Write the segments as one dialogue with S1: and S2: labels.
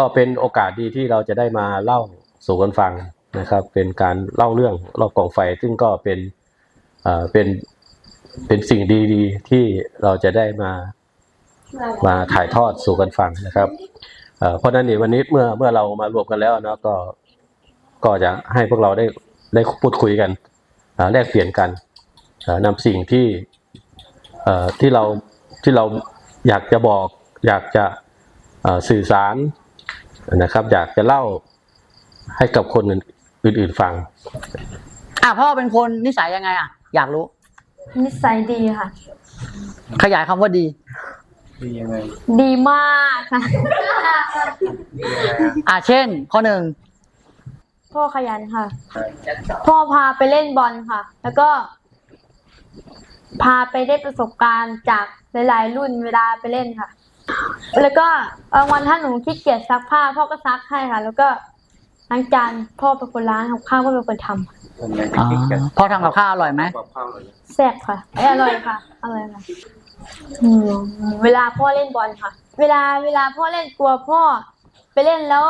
S1: ก็เป็นโอกาสดีที่เราจะได้มาเล่าสู่กันฟังนะครับ เป็นการเล่าเรื่องรอบกองไฟ ซึ่งก็เป็นเป็นเป็นสิ่งดีๆ ที่เราจะได้มามาถ่ายทอดสู่กันฟังนะครับเพราะนั้นนี่วันนี้เมื่อเมื่อเรามารวมกันแล้วเนาะก็ก็จะให้พวกเราได้ได้พูดคุยกันแลกเปลี่ยนกันนำสิ่งที่ที่เราที่เราอยากจะบอก อยากจะสื่อสาร นะครับ อยากจะเล่าให้กับคนอื่นๆฟัง
S2: อะพ่อเป็นคนนิสัยยังไงอะ อยากรู้
S3: นิสัยดีค่ะ
S2: ขยายคำว่าดี
S4: ดียังไง
S3: ดีมากค่ะ
S2: อะเช่น ข้อหนึ่ง
S3: พ่อขยันค่ะ พ่อพาไปเล่นบอลค่ะ แล้วก็ พาไปได้ประสบการณ์จากหลายๆรุ่นเวลาไปเล่นค่ะ แล้วก็บางวันถ้าหนูขี้เกียจซักผ้า พ่อก็ซักให้ค่ะ แล้วก็ล้างจานพ่อเป็นคนล้างกับข้าวก็เป็นคนทำ
S4: ทำไง
S2: อ่า
S4: คิดกัน
S2: พ่อทำกับข้าวอร่อยไหม
S4: กับข้าวเลย
S3: แซ่บค่ะเอ้ยอร่อยค่ะอร่อยค่ะอืมเวลาพ่อเล่นบอลค่ะ เวลาเวลาพ่อเล่นกลัวพ่อ ไปเล่นแล้ว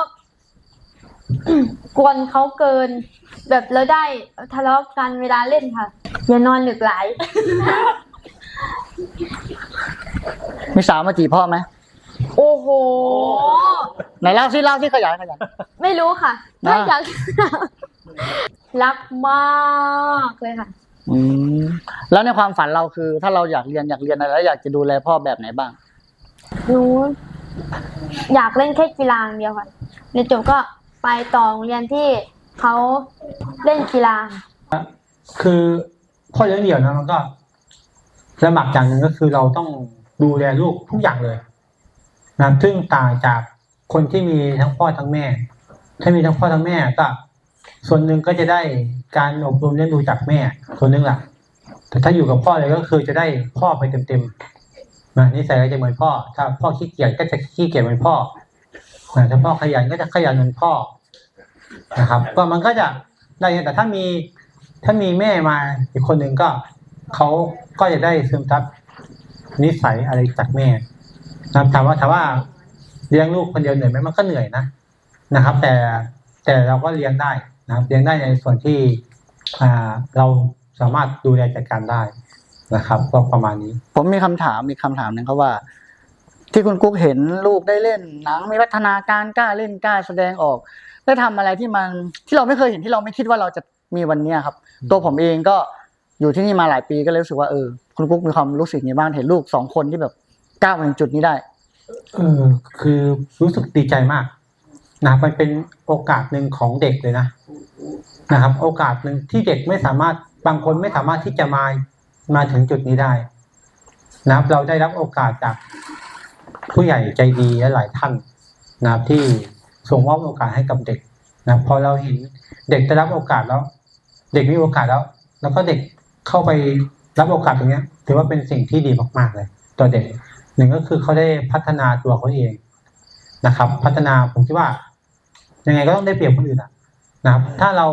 S3: กวนเขาเกิน แบบแล้วได้ทะเลาะกันเวลาเล่นค่ะ อย่านอนหลึกหลาย
S2: มีสาวมาจีบพ่อไหม
S3: โอ้โห
S2: ไหนเล่าซิเล่าซิขยายขยาย
S3: ไม่รู้ค่ะ
S2: นะ
S3: ถ้าอยาก รักมากเลยค่ะ
S2: อืมแล้วในความฝันเราคือ ถ้าเราอยากเรียนอยากเรียนอะไรแล้วอยากจะดูแลพ่อแบบไหนบ้าง
S3: หนูอยากเล่นแค่กีฬาอย่างเดียวค่ะเรียนจบก็ไปต่อโรงเรียนที่เขาเล่นกีฬา
S5: คือพ่อเลี้ยงเดี่ยวนะมันก็ลำบากอย่างหนึ่งก็คือเราต้อง ดูแลลูกทุกอย่างเลยนะซึ่งต่างจากคนที่มีทั้งพ่อทั้งแม่ ถ้ามีทั้งพ่อทั้งแม่ก็ ส่วนหนึ่งก็จะได้การอบรมเลี้ยงดูจากแม่ ส่วนหนึ่งแหละแต่ถ้าอยู่กับพ่อเลยก็คือจะได้พ่อไปเต็มๆนะนิสัยก็จะเหมือนพ่อ ถ้าพ่อขี้เกียจก็จะขี้เกียจเหมือนพ่อนะถ้าพ่อขยันก็จะขยันเหมือนพ่อนะครับ ก็มันก็จะได้แต่ถ้ามีถ้ามีแม่มาอีกคนหนึ่งก็เขาก็จะได้ซึมซับ นิสัยอะไรจากแม่นะครับถามว่าถามว่าเลี้ยงลูกคนเดียวเหนื่อยไหมมันก็เหนื่อยนะนะครับ แต่แต่เราก็เลี้ยงได้นะครับเลี้ยงได้ในส่วนที่อ่าเราสามารถดูแลจัดการได้นะครับ ก็ประมาณนี้
S2: ผมมีคำถามมีคำถามหนึ่งครับว่า ที่คุณกุ๊กเห็นลูกได้เล่นหนังมีพัฒนาการกล้าเล่นกล้าแสดงออก ได้ทำอะไรที่มันที่เราไม่เคยเห็นที่เราไม่คิดว่าเราจะมีวันเนี้ยครับ ตัวผมเองก็อยู่ที่นี่มาหลายปีก็เลยรู้สึกว่าเออ คุณกุ๊กมีความรู้สึกยังไงบ้างเห็นลูกสองคนที่แบบก้าวมาถึงจุดนี้ได้
S5: เออ คือรู้สึกดีใจมาก นะมันเป็นโอกาสหนึ่งของเด็กเลยนะนะครับ โอกาสหนึ่งที่เด็กไม่สามารถบางคนไม่สามารถที่จะมามาถึงจุดนี้ได้นะครับ เราได้รับโอกาสจากผู้ใหญ่ใจดีและหลายท่านนะครับที่ส่งมอบโอกาสให้กับเด็กนะพอเราเห็นเด็กได้รับโอกาสแล้ว เด็กมีโอกาสแล้ว แล้วก็เด็กเข้าไป รับโอกาสตรงนี้ถือว่าเป็นสิ่งที่ดีมากๆเลย ตัวเด็กหนึ่งก็คือเขาได้พัฒนาตัวเขาเองนะครับ พัฒนาผมคิดว่า ยังไงก็ต้องได้เปรียบคนอื่นอะนะครับ ถ้าเรา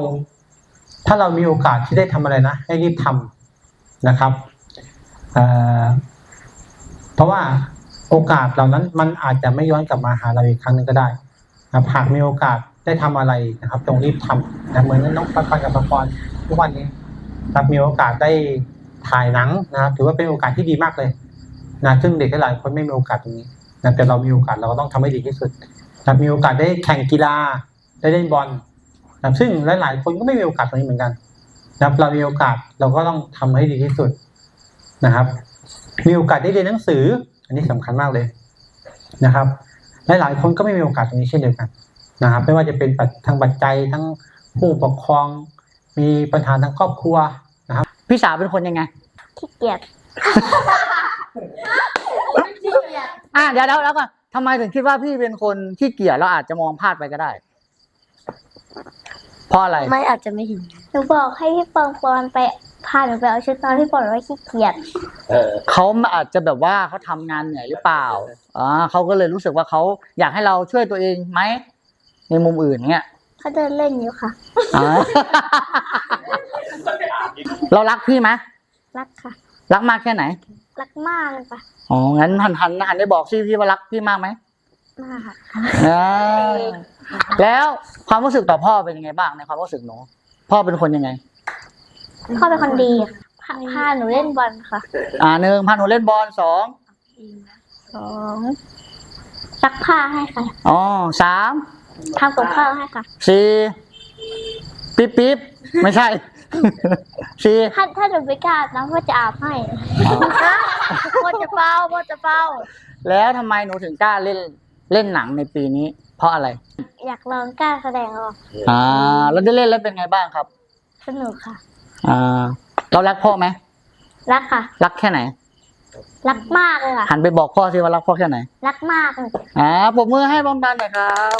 S5: ถ้าเรามีโอกาสที่ได้ทำอะไรนะให้รีบทำนะครับเเพราะว่าโอกาสเหล่านั้นมันอาจจะไม่ย้อนกลับมาหาเราอีกครั้งหนึ่งก็ได้นะหากมีโอกาสได้ทำอะไรนะครับจงรีบทำนะเหมือนน้องปันปันกับปังปอนทุกวันนี้ครับมีโอกาสได้ ถ่ายหนังนะครับถือว่าเป็นโอกาสที่ดีมากเลยนะซึ่งเด็กหลายคนไม่มีโอกาสตรงนี้นะแต่เรามีโอกาสเราก็ต้องทำให้ดีที่สุดนะมีโอกาสได้แข่งกีฬาได้เล่นบอลนะซึ่งหลายๆคนก็ไม่มีโอกาสตรงนี้เหมือนกันนะเรามีโอกาสเราก็ต้องทำให้ดีที่สุดนะครับ มีโอกาสได้เรียนหนังสือ อันนี้สำคัญมากเลยนะครับหลายๆคนก็ไม่มีโอกาสตรงนี้เช่นเดียวกันนะครับ ไม่ว่าจะเป็นปัจทางปัจจัยทั้งผู้ปกครอง มีปัญหาทางครอบครัว
S2: พี่สาวเป็นคนยังไง
S3: ขี้เกียจ
S2: อะเดี๋ยวเดี๋ยวแล้วก่อนทำไมถึงคิดว่าพี่เป็นคนขี้เกียจแล้วอาจจะมองพลาดไปก็ได้ เพราะอะไร
S3: ไม่อาจจะไม่เห็นหนูบอกให้พี่ปองปอนไปพาหนูไปเอาชุดนอนพี่ปอนบอกว่าขี้เกียจ
S4: เออ
S2: เขาอาจจะแบบว่าเขาทำงานเหนื่อยหรือเปล่าอ่าเขาก็เลยรู้สึกว่าเขาอยากให้เราช่วยตัวเองไหมในมุมอื่นเงี้ย
S3: เขาเดินเล่นอยู่ค่ะ
S2: อ่า เรารักพี่ไหม
S3: รักค่ะ
S2: รักมากแค่ไหน
S3: รักมากเลยค่ะ
S2: อ๋องั้นหันหันหันได้บอกสิพี่ว่ารักพี่มากไหม
S6: มากค่ะ
S2: อ่าแล้วความรู้สึกต่อพ่อเป็นยังไงบ้างในความรู้สึกหนูพ่อเป็นคนยังไง
S6: พ่อเป็นคนดีค่ะพาพาหนูเล่นบอลค่ะ
S2: อ่าหนึ่งพาหนูเล่นบอลสอง
S6: สองซักผ้าให้ค่ะ
S2: อ๋อสาม
S6: ทำกับข้าวให้ค่ะ
S2: สี่ปิ๊บปิ๊บไม่ใช่ สี่
S6: ถ้าถ้าหนูไม่กล้าน้ำก็จะอาบให้พ่อจะเฝ้าพ่อจะเฝ้า
S2: แล้วทำไมหนูถึงกล้าเล่นเล่นหนังในปีนี้ เพราะอะไร
S6: อยากลองกล้าแสดงออก
S2: อ่าแล้วได้เล่นแล้วเป็นไงบ้างครับ
S6: สนุกค่ะ
S2: อ่าเรารักพ่อไหม
S6: รักค่ะ
S2: รักแค่ไหน
S6: รักมากเลยค่ะ
S2: หันไปบอกพ่อสิว่ารักพ่อแค่ไหน
S6: รักมากเลย
S2: อ่าปรบมือให้บอมบันหน่อยครับ